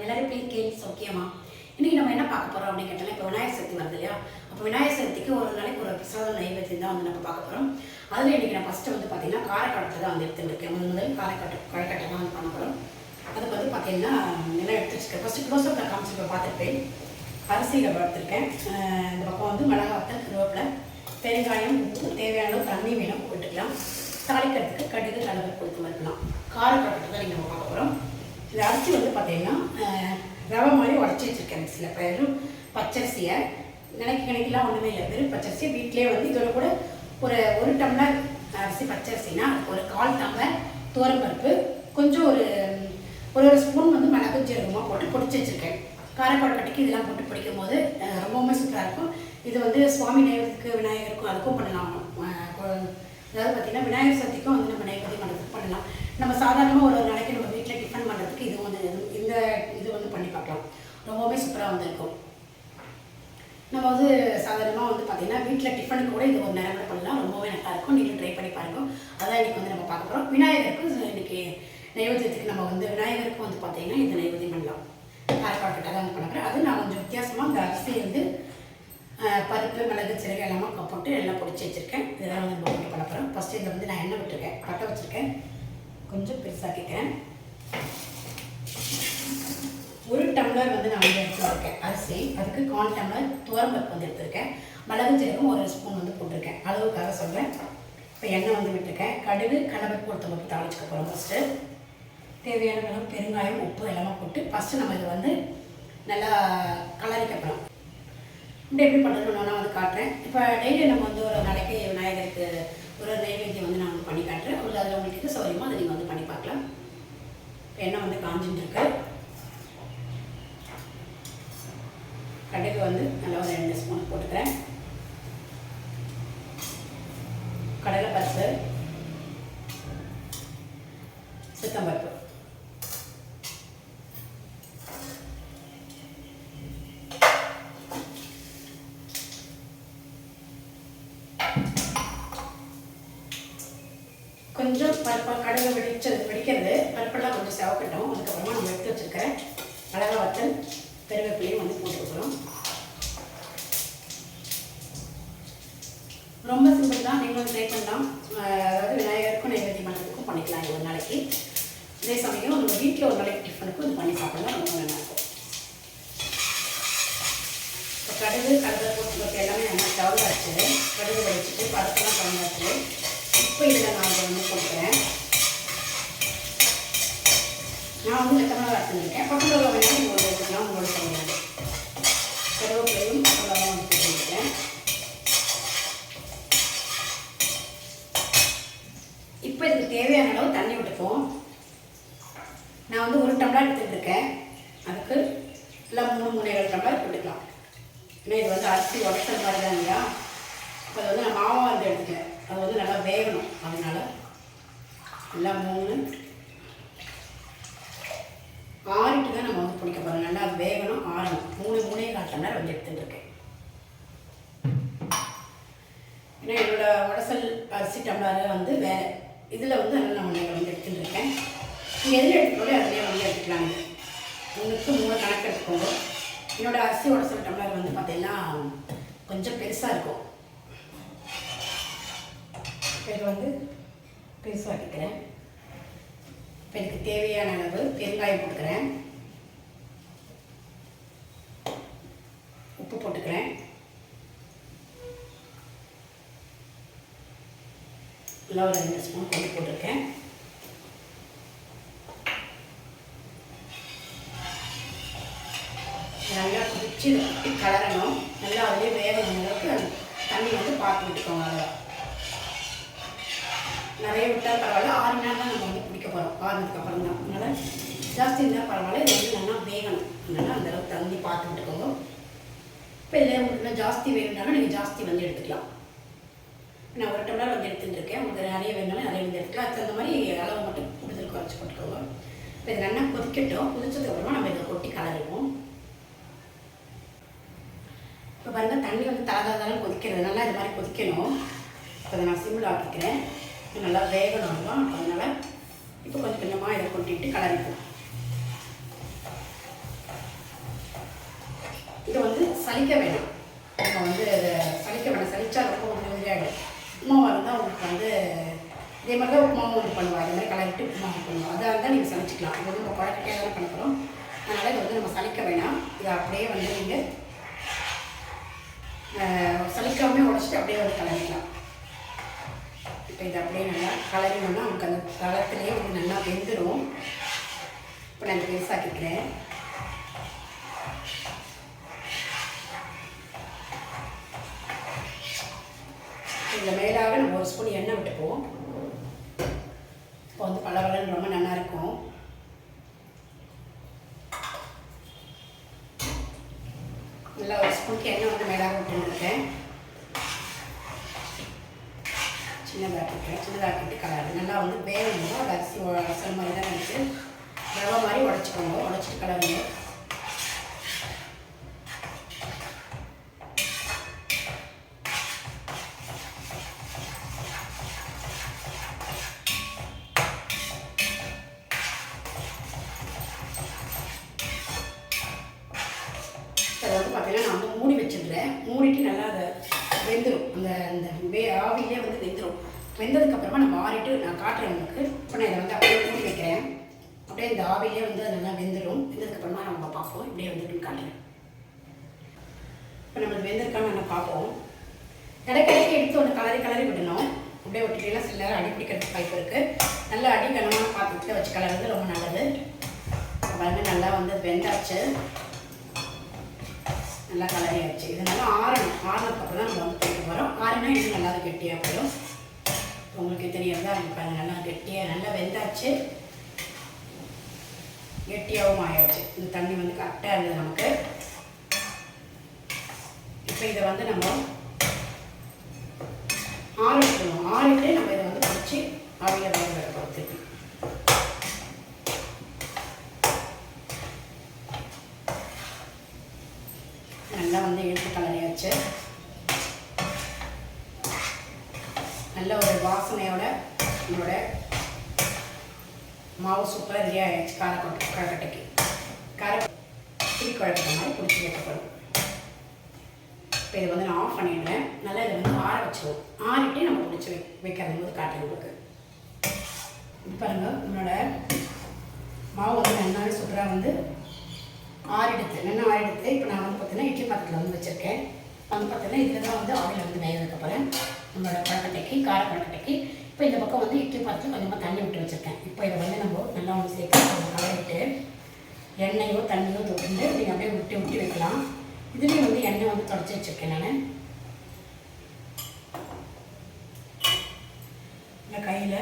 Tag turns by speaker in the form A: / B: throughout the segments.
A: நமஸ்காரம் எல்லாரும் பேர் கேள்வி சௌக்கியமா இன்னைக்கு நம்ம என்ன பார்க்க போறோம் அப்படின்னு கேட்டால் இப்போ விநாயகர் சதுர்த்தி வருது இல்லையா? அப்போ விநாயகர் சதுர்த்திக்கு ஒரு நாளைக்கு ஒரு பிரசாத நைவேத்தியம் தான் வந்து நம்ம பார்க்க போறோம். அதில் இன்னைக்கு நான் ஃபர்ஸ்ட் வந்து பார்த்தீங்கன்னா காரக்கட்டத்தை தான் வந்து எடுத்துருக்கேன் முதல் முதல் காரக்கட்டை காரக்கட்டை தான் வந்து பண்ண போகிறோம் அதுக்கு வந்து பார்த்தீங்கன்னா என்ன எடுத்து வச்சுருக்கேன். க்ளோஸ் க்ளோஸ்அப்பில் காமிச்சு பார்த்துருப்பேன். அரிசியில் வளர்த்துருக்கேன் இந்த பக்கம் வந்து மிளகாத்தல் கருவேப்பிலை பெருங்காயம் உப்பு தேவையான தண்ணி வேணும் போட்டுக்கலாம். தாளிக்கிறதுக்கு கடுகு கலவை கொடுத்து வரலாம் காரக்கட்டத்தை தான் நீங்கள் பார்க்க போகிறோம் இந்த அரிசி வந்து பார்த்தீங்கன்னா ரவை மாதிரி உடச்சி வச்சுருக்கேன் சில வெறும் பச்சரிசியை நினைக்க நினைக்கலாம் ஒன்றுமே இல்லை. வெறும் பச்சரிசியை வீட்டிலே வந்து இதோட கூட ஒரு ஒரு டம்ளர் அரிசி பச்சரிசினா ஒரு கால் டம்ளர் துவரம்பருப்பு கொஞ்சம் ஒரு ஒரு ஒரு ஸ்பூன் வந்து மிளகு ஜீரகமாக போட்டு பொடிச்சு வச்சுருக்கேன். காரக்குழக்கட்டைக்கு இதெல்லாம் போட்டு பிடிக்கும் போது ரொம்பவுமே சூப்பராக இருக்கும். இது வந்து சுவாமி நைவேத்தியத்துக்கு விநாயகருக்கும் அதுக்கும் பண்ணலாம். அதாவது பார்த்தீங்கன்னா விநாயகர் சதுர்த்திக்கும் வந்து நம்ம நைவேத்தியம் பண்ணலாம். நம்ம சாதாரணமாக ஒரு ஒரு நாளைக்கு நம்ம வீட்டில் டிஃபன் பண்ணுறதுக்கு இது வந்து இது- இந்த இது வந்து பண்ணி பார்க்கலாம். ரொம்பவுமே சூப்பராக வந்து இருக்கும். நம்ம வந்து சாதாரணமாக வந்து பார்த்திங்கன்னா வீட்டில் டிஃபனுக்கு கூட இது ஒரு நேரம் கூட பண்ணலாம் ரொம்பவே நல்லாயிருக்கும் நீங்களும் ட்ரை பண்ணி பாருங்க. அதான் இன்னைக்கு வந்து நம்ம பார்க்க போகிறோம் விநாயகருக்கு இன்றைக்கி நைவேத்தியத்துக்கு நம்ம வந்து விநாயகருக்கும் வந்து பார்த்திங்கன்னா இந்த நைவேத்தியம் பண்ணலாம். காரப்பாட்டு தான் வந்து பண்ண போகிறேன் அது நான் கொஞ்சம் வித்தியாசமாக இந்த அரிசி வந்து பருப்பு மிளகு சிறகு எல்லாமே போட்டு எல்லாம் பொடிச்சு வச்சுருக்கேன். இதெல்லாம் வந்து நம்ம போட்டு பண்ண போகிறோம் ஃபஸ்ட்டு இதில் வந்து நான் எண்ணெய் விட்டுருக்கேன். பட்டை வச்சுருக்கேன். கொஞ்சம் பெருசாக கேட்குறேன் ஒரு டம்ளர் வந்து நான் வந்து எடுத்து வந்திருக்கேன் அரிசி அதுக்கு கால் டம்ளர் துவரம்பருப்பு வந்து எடுத்திருக்கேன். மிளகு ஜீரகம் ஒரு ஸ்பூன் வந்து போட்டிருக்கேன். அளவுக்காக சொல்கிறேன் இப்போ எண்ணெய் வந்து விட்டுருக்கேன். கடுகு கடலை கொடுத்த மட்டும் தாளிச்சுக்க போகிறோம் ஃபஸ்ட்டு தேவையான அளவு பெருங்காயம் உப்பு எல்லாமே போட்டு ஃபஸ்ட்டு நம்ம இதை வந்து நல்லா கலரிக்க போகிறோம் இப்படி எப்படி பண்ணுறதுன்னு நான் வந்து காட்டுறேன். இப்போ டெய்லி நம்ம வந்து ஒரு நாளைக்கு விநாயகருக்கு ஒரு நைவேத்தியம் வந்து நான் பண்ணி காட்டுறேன். உங்களுக்கு அதில் உங்களுக்கு சௌரியமாக அதை நீங்கள் வந்து பண்ணி பார்க்கலாம். இப்போ எண்ணெய் வந்து காஞ்சிட்டு இருக்கு. கடுகு வந்து நல்லா ஒரு ரெண்டு ஸ்பூன் போட்டுக்கிறேன். கடலைப்பருப்பு சித்தம்பருப்பு. கொஞ்சம் பருப்பா கடலை வெடிச்சது வெடிக்கிறது பருப்பெல்லாம் கொஞ்சம் செவக்கட்டும். அதுக்கப்புறமா நம்ம எடுத்து வச்சிருக்கிற மிளகா வத்தல். கருவேப்பிலையும் வந்து போட்டுக்கிறோம் ரொம்ப சிம்பிள் தான். நீங்களும் ட்ரை பண்ணலாம். அதாவது விநாயகருக்கும் நைவேத்தியம் பண்ணுறதுக்கும் பண்ணிக்கலாம். ஒரு நாளைக்கு. அதே சமயம் நம்ம வீட்டில் ஒரு நாளைக்கு டிஃபனுக்கும் இது பண்ணி சாப்பிடலாம். ரொம்ப நல்லாயிருக்கும் இப்போ கடுகு கடலை போட்டு எல்லாமே நல்லா செவந்தாச்சு கடுகு வச்சுட்டு பருப்பெல்லாம் செவந்தாச்சு இப்போ இதில் நான் வந்து கொடுக்குறேன் நான் வந்து எத்தனை வச்சுருக்கேன். பக்கத்தில் உள்ள வயசு எடுத்துக்கலாம் உங்களோட செய்யலாம் கருவேப்பிலையும் பக்கத்தில் வந்து இப்போ இதுக்கு தேவையான அளவு தண்ணி விட்டுப்போம் நான் வந்து ஒரு டம்ளர் எடுத்துகிட்டு இருக்கேன். அதுக்கு இல்லை மூணு மூணு ஏழு டம்ளர் போட்டுக்கலாம் ஏன்னா இது வந்து அரிசி உடச்சல் மாதிரி தான் இல்லையா? இப்போ அது வந்து நான் மாவாக வந்து எடுத்துக்கிறேன் அது வந்து நல்லா வேகணும். அதனால் எல்லாம் மூணு ஆறிட்டு தான் நம்ம வந்து பிடிக்க போகிறோம் நல்லா அது வேகணும் ஆறணும். மூணு மூணே கால் டம்ளர் வந்து எடுத்துட்டுருக்கேன் ஏன்னா என்னோடய உடசல் அரிசி டம்ளர் வந்து வேறு இதில் வந்து நல்லா நான் ஒன்றை வந்து எடுத்துட்டுருக்கேன் நீங்கள் எதில் எடுத்துக்கோளோ அதிலே வந்து எடுத்துக்கலாங்க. உங்களுக்கு மூணு கணக்கு எடுத்துக்கோங்க. என்னோடய அரிசி உடசல் டம்ளர் வந்து பார்த்தீங்கன்னா கொஞ்சம் பெருசாக இருக்கும். இது வந்து பெருசாக்கிக்கிறேன் இப்போ இதுக்கு தேவையான அளவு பெருங்காயம் போட்டுக்கிறேன். உப்பு போட்டுக்கிறேன். நல்லா ஒரு ரெண்டு ஸ்பூன் கொண்டு போட்டிருக்கேன். நல்லா குடிச்சு கலரணும். நல்லா அதுலேயே வேகணும் அளவுக்கு. தண்ணி வந்து பார்த்து விட்டுக்கோங்க நிறைய விட்டால் பரவாயில்ல. ஆறு மணி நேரம் தான் நம்ம வந்து குடிக்க போகிறோம் ஆறுனதுக்கு அப்புறம் தான். அதனால் ஜாஸ்தி இருந்தால் பரவாயில்ல. இது வந்து நல்லா வேகணும். அதனால் அந்த அளவுக்கு தண்ணி பார்த்து விட்டுக்கோங்க. இப்போ இதில் உங்களுக்கு ஜாஸ்தி வேணும்னாலும் நீங்கள் ஜாஸ்தி வந்து எடுத்துக்கலாம். நான் ஒரு டம்ளர் வந்து எடுத்துட்டுருக்கேன் உங்களுக்கு நிறைய வேணும்னாலும் நிறைய வந்து எடுத்துக்கலாம். அதுக்கு தகுந்த மாதிரி அளவு மட்டும் கூடுதல் குறைச்சி போட்டுக்கோங்க. இப்போ இது நல்லா கொதிக்கட்டும். கொதிச்சதுக்கப்புறமா நம்ம இதை கொட்டி கலருவோம். இப்போ பாருங்கள் தண்ணி வந்து தலதலாம் கொதிக்கிறது. நல்லா இது மாதிரி கொதிக்கணும். இப்போ நான் சிம்மில் ஆக்கிக்கிறேன். இது நல்லா வேகணும் அதெல்லாம் அதனால் இப்போ கொஞ்சம் கொஞ்சமாக இதை கொட்டிட்டு கலரிப்போம் இதை வந்து சலிக்க வேணாம். நம்ம வந்து சலிக்க வேணாம். சலிச்சா ரொம்ப உதிரி உதிரியாகிடும் உப்புமாவாக இருந்தால் உங்களுக்கு வந்து இதே மாதிரி தான் உப்புமாவும் இது பண்ணுவார் இதே மாதிரி கலரிட்டு உப்புமா பண்ணுவோம் அதாக இருந்தால் நீங்கள் சலிச்சிக்கலாம். இது வந்து நம்ம குழக்கட்டையாக தான் பண்ண போகிறோம் அதனால் இதை வந்து நம்ம சலிக்க வேணாம். இதை அப்படியே வந்து நீங்கள் சலிக்காமே உடச்சிட்டு அப்படியே வந்து கலரிக்கலாம் இப்போ இதை அப்படியே நல்லா கலரினோம்னா நமக்கு அந்த தளத்துலேயே வந்து நல்லா வெந்துடும் இப்போ நான் பெருசாக்கிக்கிறேன் இதில் மேலாக நம்ம ஒரு ஸ்பூன் எண்ணெய் விட்டுக்குவோம் இப்போ வந்து பளபளன்னு ரொம்ப நல்லா இருக்கும் நல்லா ஒரு ஸ்பூனுக்கு எண்ணெய் வந்து மேலாக விட்டுருக்கேன் சின்னதாக்கிட்டேன் சின்னதாக்கிட்டு கலர் நல்லா வந்து வேகணும் அது அரிசி அசல் மாதிரி தான் வச்சு ரவை மாதிரி உடச்சிக்கோங்க உடச்சிட்டு கலருங்க அதை வந்து பார்த்தீங்கன்னா நான் வந்து மூடி வச்சிடுறேன் மூடிட்டு நல்லா அதை வெந்துடும் அந்த அந்த வே ஆவிலே வந்து வெந்துடும் வெந்ததுக்கப்புறமா நம்ம ஆறிட்டு நான் காட்டுறேன் உங்களுக்கு. இப்போ நான் இதை வந்து அப்படியே மூடி வைக்கிறேன். அப்படியே இந்த ஆவிலே வந்து அது நல்லா வெந்துடும் வெந்ததுக்கப்புறமா நம்ம பார்ப்போம். இப்படியே வந்துட்டு காட்டுறேன். இப்போ நம்மளுக்கு வெந்திருக்கான்னு நல்லா பார்ப்போம். இடைக்கிடைக்கு எடுத்து ஒன்று கலரி கலரி விடணும். அப்படியே விட்டுட்டீங்கன்னா சில நேரம் அடி பிடிக்கிறதுக்கு வாய்ப்பு இருக்குது நல்லா அடி கனமான பாத்திரத்தில் வச்சு கலர்றது ரொம்ப நல்லது. வந்து நல்லா வந்து வெந்தாச்சு. நல்லா கலரியாச்சு இது நல்லா ஆறணும் ஆறினதுக்கப்புறம் தான் நம்ம வந்து போட்டு போகிறோம் ஆறினா இன்னும் நல்லா கெட்டியாக போயிடும். உங்களுக்கு தெரியறதா இருக்கு பாருங்க நல்லா கெட்டியாக நல்லா வெந்தாச்சு. கெட்டியாகவும் ஆயாச்சு. இந்த தண்ணி வந்து கரெக்டாக இருந்தது நமக்கு. இப்போ இதை வந்து நம்ம ஆற விட்டுருவோம் ஆறிட்டு நம்ம இதை வந்து பிடிச்சி ஆவியில் வேக வைக்கிறோம் திருப்பி நல்லா வந்து இழுத்து கலரியாச்சு நல்ல ஒரு வாசனையோட நம்மளோட மாவு சூப்பராக ரெடி ஆகிடுச்சு காரக்கொட்டை காரக்கட்டைக்கு. கார புளி குழம்பு மாதிரி பிடிச்சி வைக்கப்படும் இப்போ இதை வந்து நான் ஆஃப் பண்ணிடுறேன். நல்லா இதை வந்து ஆற வச்சுருவோம். ஆறிட்டே நம்ம பிடிச்சி வை வைக்கிறது போது காட்டுறேன் உங்களுக்கு. பாருங்க நம்மளோட மாவு வந்து நல்லாவே சூப்பராக வந்து ஆறிடுத்து நல்லா ஆறிடுத்து இப்போ நான் வந்து பார்த்தீங்கன்னா இட்லி பாத்திரத்தில் வந்து வச்சுருக்கேன். வந்து பார்த்தீங்கன்னா இதில் தான் வந்து ஆயில் வந்து வேக வைக்க போகிறேன் நம்மளோட கொழக்கட்டைக்கு கார கொழக்கட்டைக்கு இப்போ இந்த பக்கம் வந்து இட்லி பாத்திரம் கொஞ்சமாக தண்ணி விட்டு வச்சுருக்கேன். இப்போ இதை வந்து நம்ம நல்லா ஒன்று சேர்த்து கலரிட்டு எண்ணெயோ தண்ணியோ தொட்டு நீங்கள் அப்படியே விட்டு விட்டு வைக்கலாம். இதுலேயும் வந்து எண்ணெய் வந்து தொடச்சி வச்சுருக்கேன் நான். இல்லை கையில்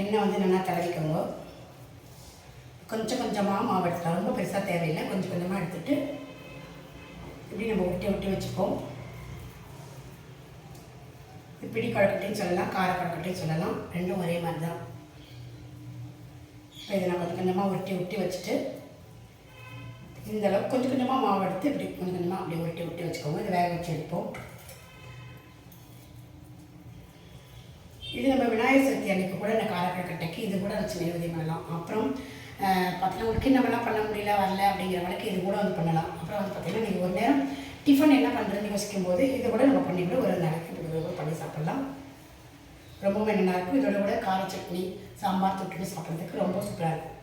A: எண்ணெய் வந்து நல்லா தடவிக்கோங்க. கொஞ்சம் கொஞ்சமாக மாவு எடுத்துக்கலாம். ரொம்ப பெருசாக தேவையில்லை. கொஞ்சம் கொஞ்சமாக எடுத்துட்டு இப்படி நம்ம ஒட்டி ஒட்டி வச்சுப்போம். பிடி கொழக்கட்டையும் சொல்லலாம் கார கொழக்கட்டையும் சொல்லலாம். ரெண்டும் ஒரே மாதிரி தான் இப்போ இதை நான் கொஞ்சம் கொஞ்சமாக உருட்டி உருட்டி வச்சுட்டு இந்த அளவுக்கு கொஞ்சம் கொஞ்சமாக மாவு எடுத்து இப்படி கொஞ்சம் கொஞ்சமாக அப்படியே உருட்டி உருட்டி வச்சுக்கோங்க. இதை வேக வச்சு எடுப்போம். இது நம்ம விநாயகர் சதுர்த்தி அன்னைக்கு கூட இந்த காரக்கட்டைக்கு இது கூட வச்சு நைவேத்தியம் பண்ணலாம். அப்புறம் பார்த்தீங்கன்னா உங்களுக்கு நம்மளாம் பண்ண முடியல வரல அப்படிங்கிறவங்களுக்கு இது கூட வந்து பண்ணலாம். அப்புறம் வந்து பார்த்தீங்கன்னா நீங்கள் ஒரு நேரம் டிஃபன் என்ன பண்ணுறதுன்னு யோசிக்கும் போது இதை கூட நம்ம பண்ணிவிட்டு ஒரு நாளைக்கு இப்படி பண்ணி சாப்பிட்லாம். ரொம்பவே நல்லா இருக்கும். இதோட கூட கார சட்னி சாம்பார் தொட்டுட்டு சாப்பிட்றதுக்கு ரொம்ப சூப்பராக இருக்கும்.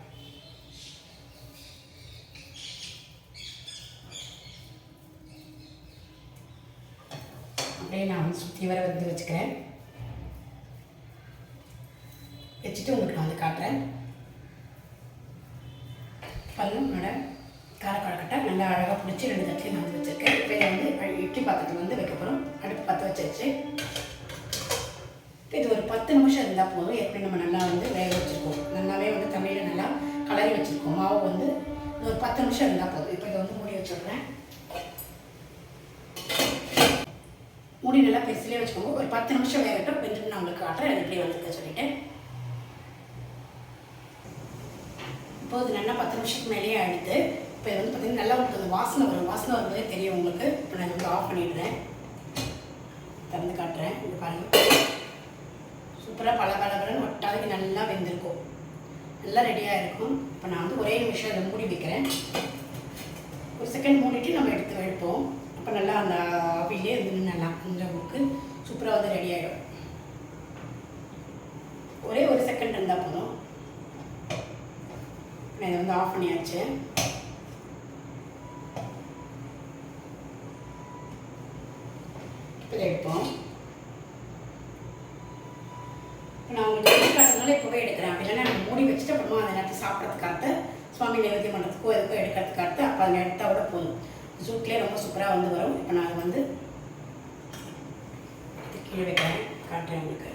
A: அப்படியே நான் வந்து சுற்றி வர வந்து வச்சுக்கிறேன். வச்சுட்டு உங்களுக்கு நான் வந்து காட்டுறேன். பல்லுனோட காரக்குழக்கட்டை நல்லா அழகாக பிடிச்சி ரெண்டு தட்டிலையும் நான் வந்து வச்சுருக்கேன். இப்போ இதை வந்து இட்லி பாத்திரத்தில் வந்து வைக்க போகிறோம் அடுப்பு பற்ற வச்சாச்சு. இப்போ இது ஒரு பத்து நிமிஷம் இருந்தால் போதும். ஏற்கனவே நம்ம நல்லா வந்து வேக வச்சுருக்கோம். நல்லாவே வந்து தண்ணியில் நல்லா கலரி வச்சுருக்கோம். மாவு வந்து ஒரு பத்து நிமிஷம் இருந்தால் போதும். இப்போ இதை வந்து மூடி வச்சுடுறேன். மூடி நல்லா பெருசிலே வச்சுக்கோங்க. ஒரு பத்து நிமிஷம் வேகட்டும். வெந்துட்டு நான் உங்களுக்கு காட்டுறேன். எப்படி வந்துருக்க சொல்லிட்டு இப்போ இது நல்லா பத்து நிமிஷத்துக்கு மேலேயே ஆயிடுது. இப்போ இது வந்து பார்த்தீங்கன்னா நல்லா உங்களுக்கு வாசனை வரும். வாசனை வரும்போதே தெரியும் உங்களுக்கு. இப்போ நான் வந்து ஆஃப் பண்ணிடுறேன். திறந்து காட்டுறேன். இது பாருங்கள் சூப்பராக பல பலபலன்னு ஒட்டாதுக்கு நல்லா வெந்திருக்கும். நல்லா ரெடியாக இருக்கும். இப்போ நான் வந்து ஒரே நிமிஷம் அதை மூடி வைக்கிறேன். ஒரு செகண்ட் மூடிட்டு நம்ம எடுத்து எடுப்போம். அப்போ நல்லா அந்த ஆவிலே இருந்து நல்லா இந்த புக்கு சூப்பராக வந்து ரெடி ஆகிடும் ஒரே ஒரு செகண்ட் இருந்தால் போதும். நான் இதை வந்து ஆஃப் பண்ணியாச்சு இப்போ இதை எடுப்போம். இப்போ நான் உங்களுக்கு எடுக்கிறதுனால இப்போவே எடுக்கிறேன். அப்படி இல்லைன்னா நம்ம மூடி வச்சுட்டு அப்புறமா அதை நேரத்தை சாப்பிட்றதுக்காக சுவாமி நைவேத்தியம் பண்ணுறதுக்கோ எதுக்கோ எடுக்கிறதுக்காக அப்போ அதை எடுத்தால் கூட போதும். ஜூட்லேயே ரொம்ப சூப்பராக வந்து வரும். இப்போ நான் வந்து கீழே வைக்கிறேன். காட்டுறேன் உங்களுக்கு.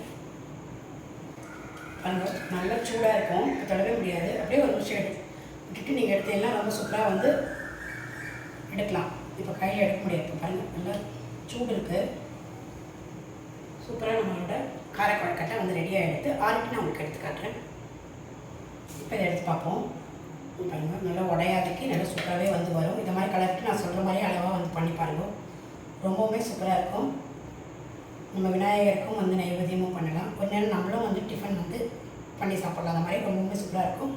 A: பண்ணுறோம் நல்லா சூடாக இருக்கும். இப்போ தொடவே முடியாது. அப்படியே ஒரு நிமிஷம் எடுத்து விட்டுட்டு நீங்கள் எடுத்தீங்கன்னா ரொம்ப சூப்பராக வந்து எடுக்கலாம். இப்போ கையில் எடுக்க முடியாது. இப்போ பாருங்கள் நல்லா சூடு இருக்குது சூப்பராக நம்மளோட காரக்குழக்கட்டை வந்து ரெடியாக எடுத்து ஆறிட்டு நான் உங்களுக்கு எடுத்து காட்டுறேன். இப்போ இதை எடுத்து பார்ப்போம். பாருங்கள் நல்லா உடையாதுக்கு நல்லா சூப்பராகவே வந்து வரும். இந்த மாதிரி கலருக்கு நான் சொல்கிற மாதிரி அளவாக வந்து பண்ணி பாருங்க. ரொம்பவுமே சூப்பராக இருக்கும். நம்ம விநாயகருக்கும் வந்து நைவேத்தியமும் பண்ணலாம். கொஞ்ச நேரம் நம்மளும் வந்து டிஃபன் வந்து பண்ணி சாப்பிட்லாம். அந்த மாதிரி ரொம்பவுமே சூப்பராக இருக்கும்.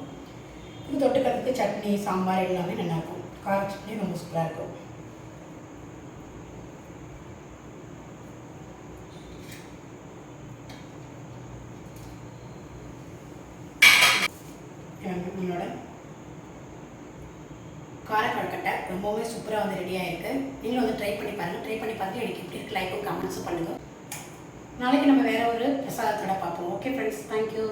A: இது தொட்டுக்கிறதுக்கு சட்னி சாம்பார் எல்லாமே நல்லாயிருக்கும் கார சட்னி ரொம்ப சூப்பராக இருக்கும் நம்மளோட காரக்கொழுக்கட்டை ரொம்பவே சூப்பராக வந்து ரெடியாக இருக்குது நீங்களும் வந்து ட்ரை பண்ணி பாருங்கள் ட்ரை பண்ணி பார்த்து எனக்கு எப்படி இருக்கு லைக்கும் கமெண்ட்ஸும் பண்ணுங்கள் நாளைக்கு நம்ம வேறு ஒரு பிரசாதத்தோட பார்ப்போம். Okay friends thank you